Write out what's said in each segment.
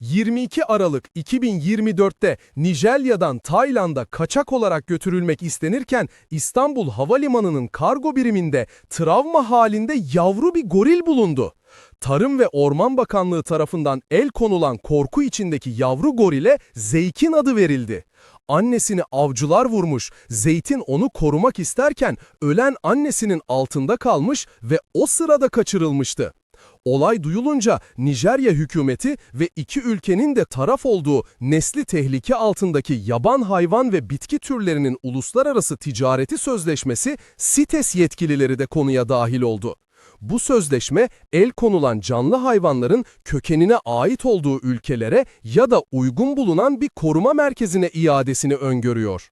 22 Aralık 2024'te Nijerya'dan Tayland'a kaçak olarak götürülmek istenirken İstanbul Havalimanı'nın kargo biriminde travma halinde yavru bir goril bulundu. Tarım ve Orman Bakanlığı tarafından el konulan korku içindeki yavru gorile Zeykin adı verildi. Annesini avcılar vurmuş, Zeytin onu korumak isterken ölen annesinin altında kalmış ve o sırada kaçırılmıştı. Olay duyulunca Nijerya hükümeti ve iki ülkenin de taraf olduğu nesli tehlike altındaki yaban hayvan ve bitki türlerinin uluslararası ticareti sözleşmesi CITES yetkilileri de konuya dahil oldu. Bu sözleşme el konulan canlı hayvanların kökenine ait olduğu ülkelere ya da uygun bulunan bir koruma merkezine iadesini öngörüyor.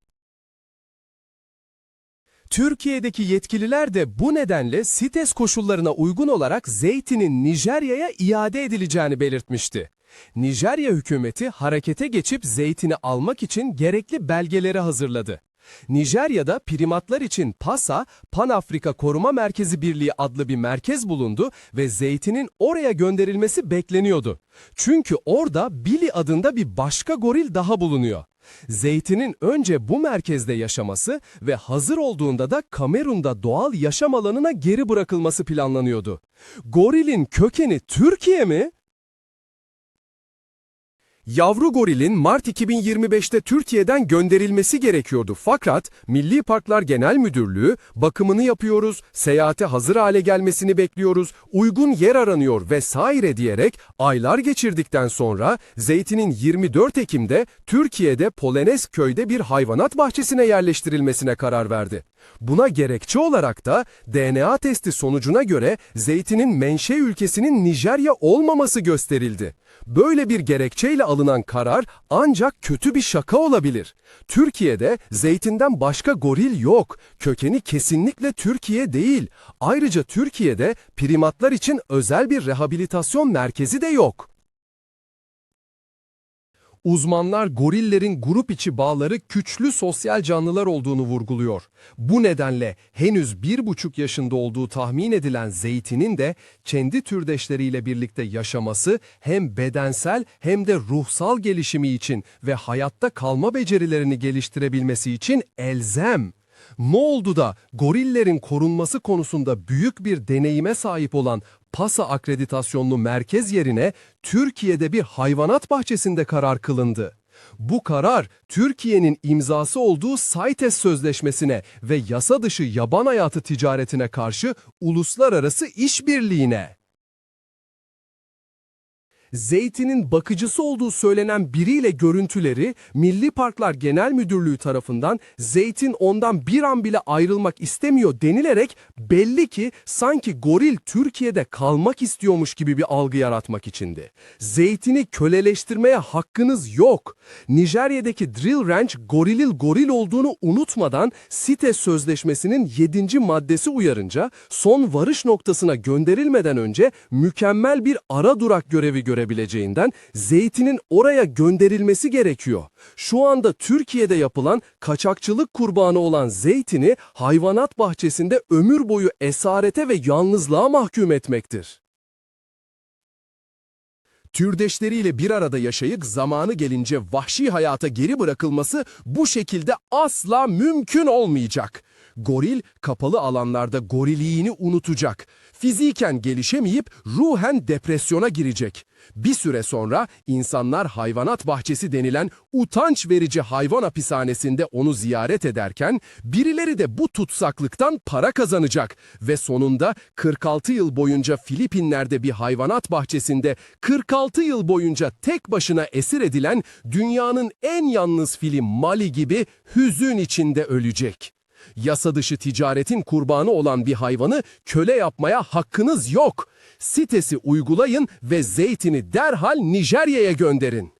Türkiye'deki yetkililer de bu nedenle CITES koşullarına uygun olarak zeytinin Nijerya'ya iade edileceğini belirtmişti. Nijerya hükümeti harekete geçip zeytini almak için gerekli belgeleri hazırladı. Nijerya'da primatlar için PASA, Pan-Afrika Koruma Merkezi Birliği adlı bir merkez bulundu ve zeytinin oraya gönderilmesi bekleniyordu. Çünkü orada Billy adında bir başka goril daha bulunuyor. Zeytinin önce bu merkezde yaşaması ve hazır olduğunda da Kamerun'da doğal yaşam alanına geri bırakılması planlanıyordu. Gorilin kökeni Türkiye mi? Yavru gorilin Mart 2025'te Türkiye'den gönderilmesi gerekiyordu fakat Milli Parklar Genel Müdürlüğü bakımını yapıyoruz, seyahate hazır hale gelmesini bekliyoruz, uygun yer aranıyor vesaire diyerek aylar geçirdikten sonra zeytinin 24 Ekim'de Türkiye'de Polenes köyde bir hayvanat bahçesine yerleştirilmesine karar verdi. Buna gerekçe olarak da DNA testi sonucuna göre zeytinin menşe ülkesinin Nijerya olmaması gösterildi. Böyle bir gerekçeyle alınan karar ancak kötü bir şaka olabilir. Türkiye'de zeytinden başka goril yok. Kökeni kesinlikle Türkiye değil. Ayrıca Türkiye'de primatlar için özel bir rehabilitasyon merkezi de yok. Uzmanlar gorillerin grup içi bağları güçlü sosyal canlılar olduğunu vurguluyor. Bu nedenle henüz bir buçuk yaşında olduğu tahmin edilen zeytinin de kendi türdeşleriyle birlikte yaşaması hem bedensel hem de ruhsal gelişimi için ve hayatta kalma becerilerini geliştirebilmesi için elzem. Ne oldu da gorillerin korunması konusunda büyük bir deneyime sahip olan PASA akreditasyonlu merkez yerine Türkiye'de bir hayvanat bahçesinde karar kılındı. Bu karar Türkiye'nin imzası olduğu CITES sözleşmesine ve yasa dışı yaban hayatı ticaretine karşı uluslararası işbirliğine. Zeytin'in bakıcısı olduğu söylenen biriyle görüntüleri Milli Parklar Genel Müdürlüğü tarafından Zeytin ondan bir an bile ayrılmak istemiyor denilerek belli ki sanki goril Türkiye'de kalmak istiyormuş gibi bir algı yaratmak içindi. Zeytin'i köleleştirmeye hakkınız yok. Nijerya'daki Drill Ranch gorilil goril olduğunu unutmadan CITES Sözleşmesi'nin 7. maddesi uyarınca son varış noktasına gönderilmeden önce mükemmel bir ara durak görevi görebileceğinden zeytinin oraya gönderilmesi gerekiyor. Şu anda Türkiye'de yapılan kaçakçılık kurbanı olan zeytini hayvanat bahçesinde ömür boyu esarete ve yalnızlığa mahkum etmektir. Türdeşleriyle bir arada yaşayıp zamanı gelince vahşi hayata geri bırakılması bu şekilde asla mümkün olmayacak. Goril kapalı alanlarda goriliğini unutacak. Fiziken gelişemeyip ruhen depresyona girecek. Bir süre sonra insanlar hayvanat bahçesi denilen utanç verici hayvan hapishanesinde onu ziyaret ederken birileri de bu tutsaklıktan para kazanacak ve sonunda 46 yıl boyunca Filipinler'de bir hayvanat bahçesinde 46 yıl boyunca tek başına esir edilen dünyanın en yalnız fili Mali gibi hüzün içinde ölecek. Yasa dışı ticaretin kurbanı olan bir hayvanı köle yapmaya hakkınız yok. Sitesi uygulayın ve zeytini derhal Nijerya'ya gönderin.